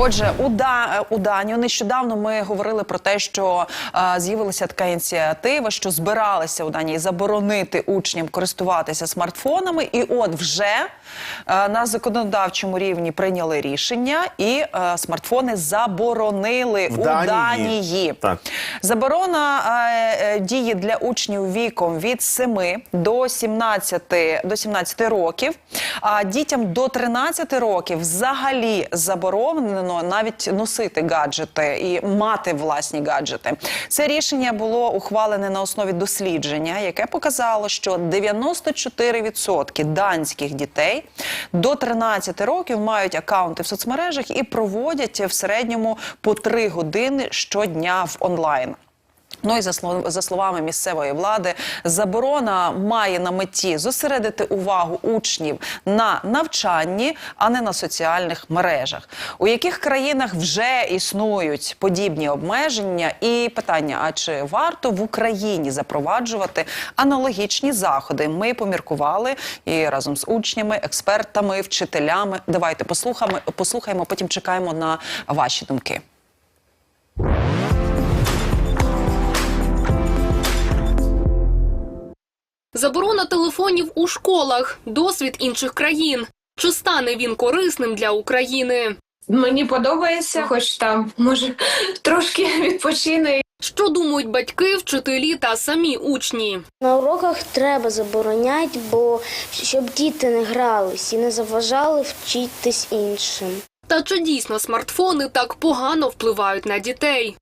Отже, у, да, у Данію нещодавно ми говорили про те, що е, з'явилася така ініціатива, що збиралися у Данії заборонити учням користуватися смартфонами. І от вже е, на законодавчому рівні прийняли рішення, і е, смартфони заборонили В у Данії. Данії. Так. Заборона е, е, діє для учнів віком від 7 до 17, до 17 років. А дітям до 13 років взагалі заборонено навіть носити гаджети і мати власні гаджети. Це рішення було ухвалене на основі дослідження, яке показало, що 94% данських дітей до 13 років мають акаунти в соцмережах і проводять в середньому по 3 години щодня в онлайн. Ну і за слов- за словами місцевої влади, заборона має на меті зосередити увагу учнів на навчанні, а не на соціальних мережах. У яких країнах вже існують подібні обмеження? І питання: а чи варто в Україні запроваджувати аналогічні заходи? Ми поміркували і разом з учнями, експертами, вчителями. Давайте послухаємо, послухаємо, потім чекаємо на ваші думки. Заборона телефонів у школах, досвід інших країн. Чи стане він корисним для України? Мені подобається, хоч там може трошки відпочине. Що думають батьки, вчителі та самі учні? На уроках треба забороняти, бо щоб діти не грались і не заважали вчитись іншим. Та чи дійсно смартфони так погано впливають на дітей?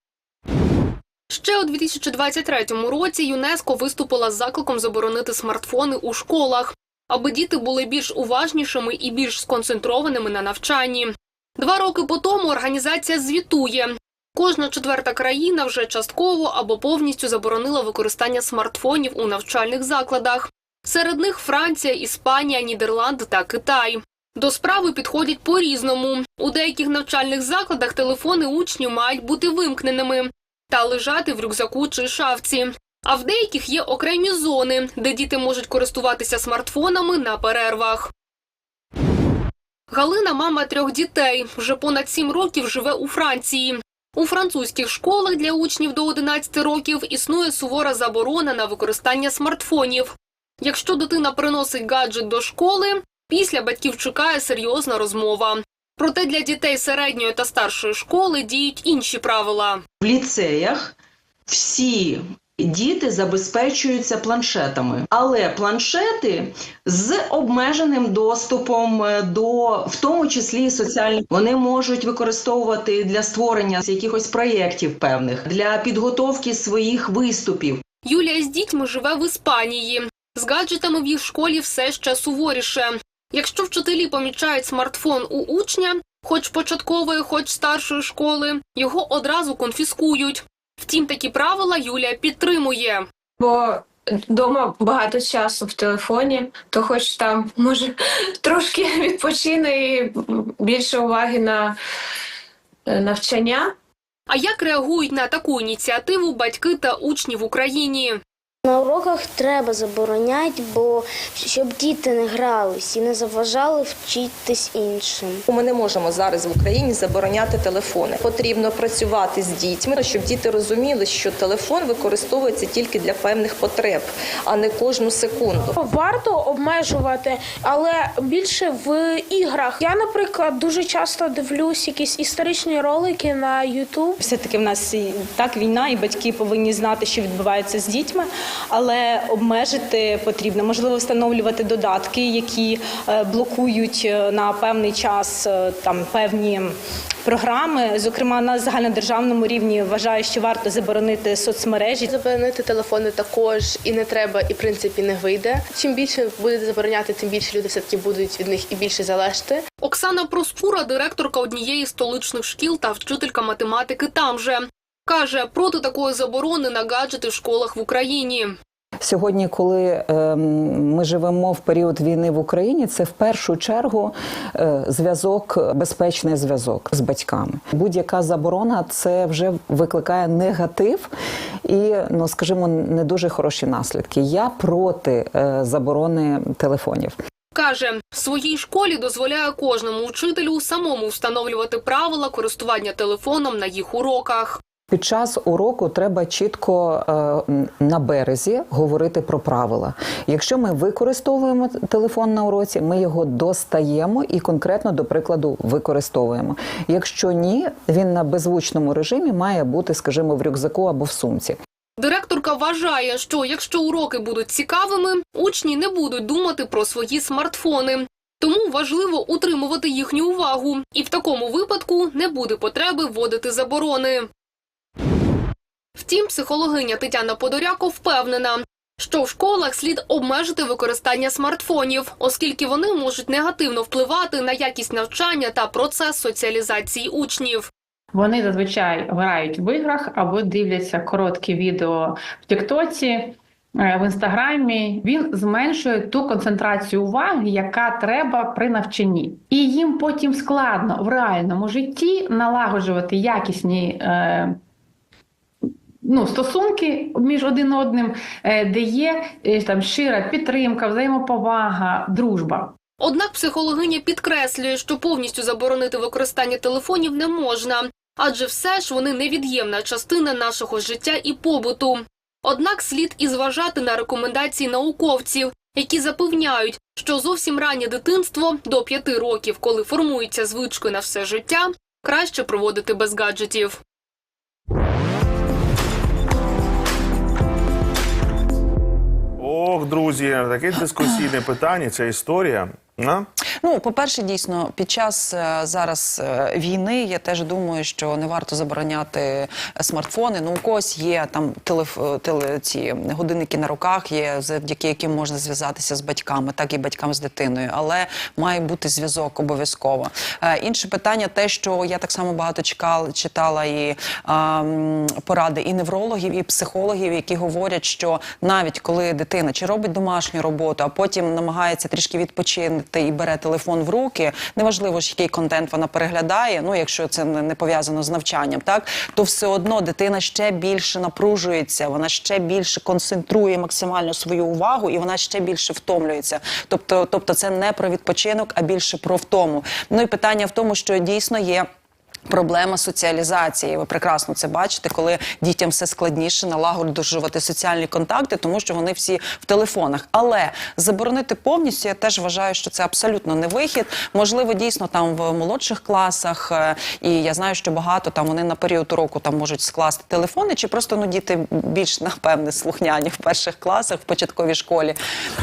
Ще у 2023 році ЮНЕСКО виступила з закликом заборонити смартфони у школах, аби діти були більш уважнішими і більш сконцентрованими на навчанні. Два роки по тому організація звітує. Кожна четверта країна вже частково або повністю заборонила використання смартфонів у навчальних закладах. Серед них Франція, Іспанія, Нідерланди та Китай. До справи підходять по-різному. У деяких навчальних закладах телефони учнів мають бути вимкненими та лежати в рюкзаку чи шафці. А в деяких є окремі зони, де діти можуть користуватися смартфонами на перервах. Галина, мама трьох дітей, вже понад сім років живе у Франції. У французьких школах для учнів до 11 років існує сувора заборона на використання смартфонів. Якщо дитина приносить гаджет до школи, після батьків чекає серйозна розмова. Проте для дітей середньої та старшої школи діють інші правила. В ліцеях всі діти забезпечуються планшетами, але планшети з обмеженим доступом е, до, в тому числі і соціальних, вони можуть використовувати для створення якихось проєктів певних для підготовки своїх виступів. Юлія з дітьми живе в Іспанії. З гаджетами в їх школі все ще суворіше. Якщо вчителі помічають смартфон у учня, хоч початкової, хоч старшої школи, його одразу конфіскують. Втім, такі правила Юлія підтримує. Бо вдома багато часу в телефоні, то хоч там може трошки відпочине і більше уваги на е, навчання. А як реагують на таку ініціативу батьки та учні в Україні? На уроках треба забороняти, бо щоб діти не грались і не заважали вчитись іншим. Ми не можемо зараз в Україні забороняти телефони. Потрібно працювати з дітьми, щоб діти розуміли, що телефон використовується тільки для певних потреб, а не кожну секунду. Варто обмежувати, але більше в іграх. Я, наприклад, дуже часто дивлюсь якісь історичні ролики на YouTube. Все-таки в нас і так війна, і батьки повинні знати, що відбувається з дітьми, але обмежити потрібно. Можливо, встановлювати додатки, які е, блокують е, на певний час е, там певні. Програми, зокрема на загальнодержавному рівні, вважаю, що варто заборонити соцмережі. Заборонити телефони також і не треба, і в принципі не вийде. Чим більше будете забороняти, тим більше люди все таки будуть від них і більше залежати. Оксана Проспура, директорка однієї з столичних шкіл та вчителька математики там же. Каже, проти такої заборони на гаджети в школах в Україні. Сьогодні, коли ем, ми живемо в період війни в Україні, це в першу чергу е, зв'язок, безпечний зв'язок з батьками. Будь-яка заборона це вже викликає негатив і, ну скажімо, не дуже хороші наслідки. Я проти е, заборони телефонів. Каже, в своїй школі дозволяє кожному учителю самому встановлювати правила користування телефоном на їх уроках. Під час уроку треба чітко е, на березі говорити про правила. Якщо ми використовуємо телефон на уроці, ми його достаємо і конкретно, до прикладу, використовуємо. Якщо ні, він на беззвучному режимі має бути, скажімо, в рюкзаку або в сумці. Директорка вважає, що якщо уроки будуть цікавими, учні не будуть думати про свої смартфони. Тому важливо утримувати їхню увагу, і в такому випадку не буде потреби вводити заборони. Втім, психологиня Тетяна Подоряко впевнена, що в школах слід обмежити використання смартфонів, оскільки вони можуть негативно впливати на якість навчання та процес соціалізації учнів. Вони зазвичай грають в іграх або дивляться короткі відео в Тіктоці, е, в інстаграмі. Він зменшує ту концентрацію уваги, яка треба при навчанні, і їм потім складно в реальному житті налагоджувати якісні. Е, Ну, стосунки між один одним, е, де є е, там щира підтримка, взаємоповага, дружба. Однак психологиня підкреслює, що повністю заборонити використання телефонів не можна, адже все ж вони невід'ємна частина нашого життя і побуту. Однак слід і зважати на рекомендації науковців, які запевняють, що зовсім раннє дитинство до п'яти років, коли формується звички на все життя, краще проводити без гаджетів. Друзі, таке дискусійне питання, ця історія. А? Ну, по-перше, дійсно, під час е, зараз е, війни я теж думаю, що не варто забороняти смартфони. Ну, у когось є там телеф... е, теле... ці годинники на руках, є завдяки яким можна зв'язатися з батьками, так і батькам з дитиною, але має бути зв'язок обов'язково. Е, інше питання, те, що я так само багато чекала, читала і м, поради і неврологів, і психологів, які говорять, що навіть коли дитина чи робить домашню роботу, а потім намагається трішки відпочинути і бере телефон в руки, неважливо ж який контент вона переглядає. Ну якщо це не пов'язано з навчанням, так то все одно дитина ще більше напружується, вона ще більше концентрує максимально свою увагу, і вона ще більше втомлюється. Тобто, тобто, це не про відпочинок, а більше про втому. Ну і питання в тому, що дійсно є. Проблема соціалізації. Ви прекрасно це бачите, коли дітям все складніше налагоджувати соціальні контакти, тому що вони всі в телефонах. Але заборонити повністю я теж вважаю, що це абсолютно не вихід. Можливо, дійсно там в молодших класах, е, і я знаю, що багато там вони на період уроку там можуть скласти телефони, чи просто ну діти більш напевне слухняні в перших класах в початковій школі,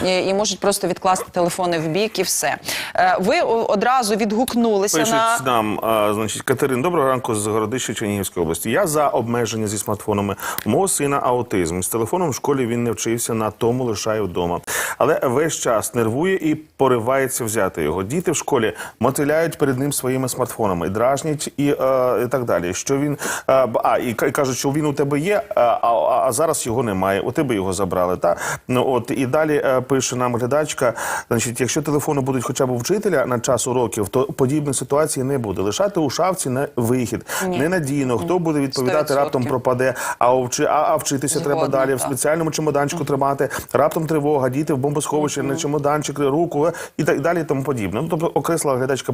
і, і можуть просто відкласти телефони в бік і все. Е, Ви одразу відгукнулися Пишуть на нам, а, значить, Катерин, доброго ранку з Городища Чернігівської області. Я за обмеження зі смартфонами. Мого сина аутизм. З телефоном в школі він не вчився, на тому лишає вдома. Але весь час нервує і поривається взяти його. Діти в школі мотиляють перед ним своїми смартфонами, дражнять і, е, і так далі. Що він е, а і, кажуть, що він у тебе є, а, а, зараз його немає. У тебе його забрали. Та ну от і далі е, пише нам глядачка. Значить, якщо телефони будуть хоча б у вчителя на час уроків, то подібної ситуації не буде. Лишати у шафці не вихід, Ні. ненадійно. Хто буде відповідати? 100%. Раптом пропаде. А вчи, а, а вчитися Згодна, треба далі в спеціальному чемоданчику тримати. Раптом тривога, діти в бомбосховищі на чемоданчик, руку е, і так далі, і тому подібне. Ну тобто окресла глядачка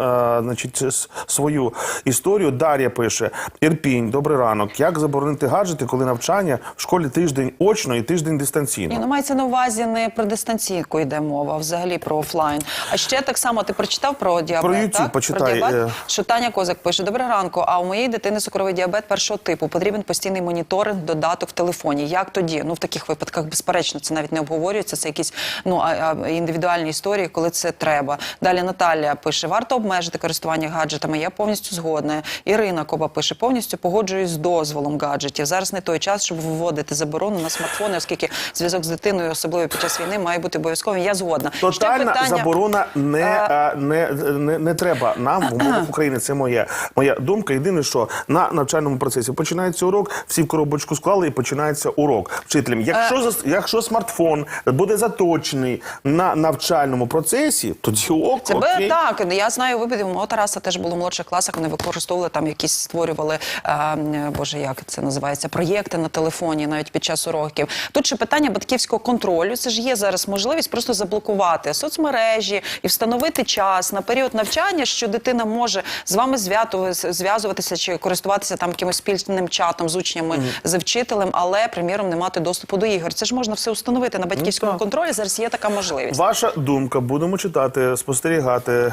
а, значить свою історію. Дар'я пише: Ірпінь, добрий ранок. Як заборонити гаджети, коли навчання в школі тиждень очно і тиждень дистанційно? Ні, ну мається на увазі не про дистанційку йде мова, а взагалі про офлайн. А ще так само ти прочитав про діабет, Про YouTube так? почитай, Про діабет? е. Що Таня Козак пише: Доброго ранку. А у моєї дитини цукровий діабет першого типу. Потрібен постійний моніторинг, додаток в телефоні. Як тоді? Ну в таких випадках, безперечно, це навіть не обговорюється. Це якісь ну а, а, індивідуальні історії, коли це треба. Далі Наталія пише: варто обмежити користування гаджетами. Я повністю згодна. Ірина Коба пише: повністю погоджуюсь з дозволом гаджетів. Зараз не той час, щоб вводити заборону на смартфони, оскільки зв'язок з дитиною, особливо під час війни, має бути обов'язковим. Я згодна. Тотальна питання- заборона не, Е, а, не, не, не треба нам в умовах України. Це моя моя, думка. Єдине, що на навчальному процесі починається урок, всі в коробочку склали і починається урок вчителем. Якщо Е. зас- якщо смартфон буде заточений на навчальному процесі, тоді ок, Це окей. так. Я знаю випадки. У мого Тараса теж було в молодших класах. Вони використовували там якісь створювали е, е, боже, як це називається, проєкти на телефоні навіть під час уроків. Тут ще питання батьківського контролю. Це ж є зараз можливість просто заблокувати соцмережі і встановити час на період навчання, що дитина може з вами зв'язуватися чи користуватися там якимось спільним чатом з учнями, з вчителем, але приміром не мати доступу до ігор. Це ж можна все установити на батьківському так. контролі. Зараз є така можливість. Ваша думка, будемо читати, спостерігати.